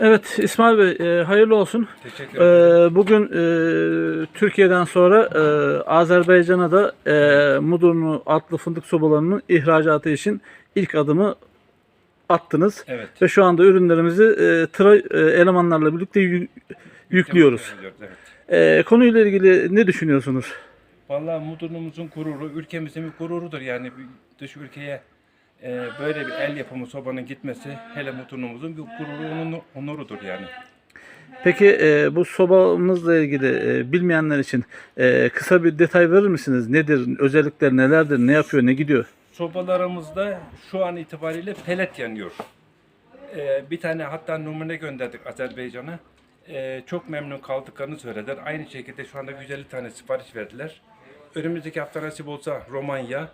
Evet İsmail Bey e, hayırlı olsun. E, bugün e, Türkiye'den sonra e, Azerbaycan'a da e, Mudurnu adlı fındık sobalarının ihracatı için ilk adımı attınız. Evet. Ve şu anda ürünlerimizi e, tıra e, elemanlarla birlikte yü, yüklüyoruz. Evet. E, konuyla ilgili ne düşünüyorsunuz? Vallahi Mudurnumuzun gururu, ülkemizin bir gururudur yani dış ülkeye e, böyle bir el yapımı sobanın gitmesi hele Mudurnu'muzun bir gururu, onur- onurudur yani. Peki e, bu sobamızla ilgili e, bilmeyenler için e, kısa bir detay verir misiniz? Nedir, özellikleri nelerdir, ne yapıyor, ne gidiyor? Sobalarımızda şu an itibariyle pelet yanıyor. E, bir tane hatta numune gönderdik Azerbaycan'a. E, çok memnun kaldıklarını söylediler. Aynı şekilde şu anda 150 tane sipariş verdiler. Önümüzdeki hafta nasip olsa Romanya.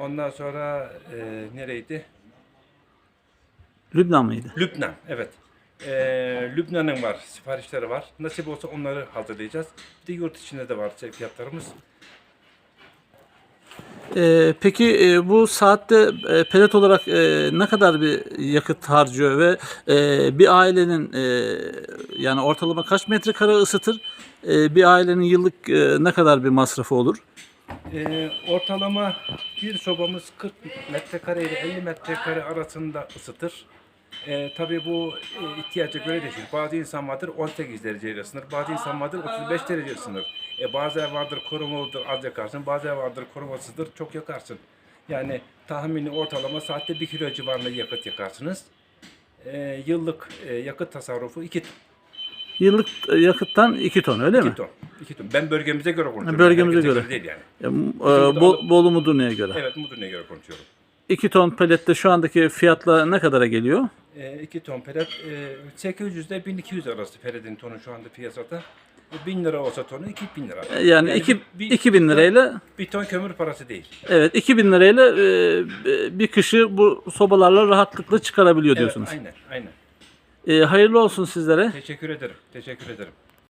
Ondan sonra e, nereydi? Lübnan mıydı? Lübnan, evet. Ee, Lübnan'ın var, siparişleri var. Nasip olsa onları hazırlayacağız. Bir de yurt içinde de var sevkiyatlarımız. Ee, peki e, bu saatte e, pelet olarak e, ne kadar bir yakıt harcıyor ve e, bir ailenin e, yani ortalama kaç metrekare ısıtır? E, bir ailenin yıllık e, ne kadar bir masrafı olur? Ee, ortalama bir sobamız 40 metrekare ile 50 metrekare arasında ısıtır. Ee, tabii bu e, ihtiyaca göre değişir. Bazı insan vardır 18 derece ısınır, bazı insan vardır 35 derece ısınır. E, bazı ev vardır korumalıdır az yakarsın, bazı ev vardır korumasızdır çok yakarsın. Yani tahmini ortalama saatte 1 kilo civarında yakıt yakarsınız. Ee, yıllık e, yakıt tasarrufu 2 Yıllık e, yakıttan 2 ton öyle mi? ton. 2 ton. Ben bölgemize göre konuşuyorum. bölgemize Herkese göre. değil yani. E, e, Bo- Bolu Mudurnu'ya göre. Evet Mudurnu'ya göre konuşuyorum. 2 ton pelette şu andaki fiyatla ne kadara geliyor? 2 ton pelet e, 800 ile 1200 arası peletin tonu şu anda piyasada. E, 1000 lira olsa tonu 2000 lira. E, Yani, iki, bir- bir- 2000 lirayla bir ton kömür parası değil. evet 2000 lirayla e, bir kışı bu sobalarla rahatlıkla çıkarabiliyor diyorsunuz. Evet, aynen, aynen. E, hayırlı olsun sizlere. Teşekkür ederim. Teşekkür ederim.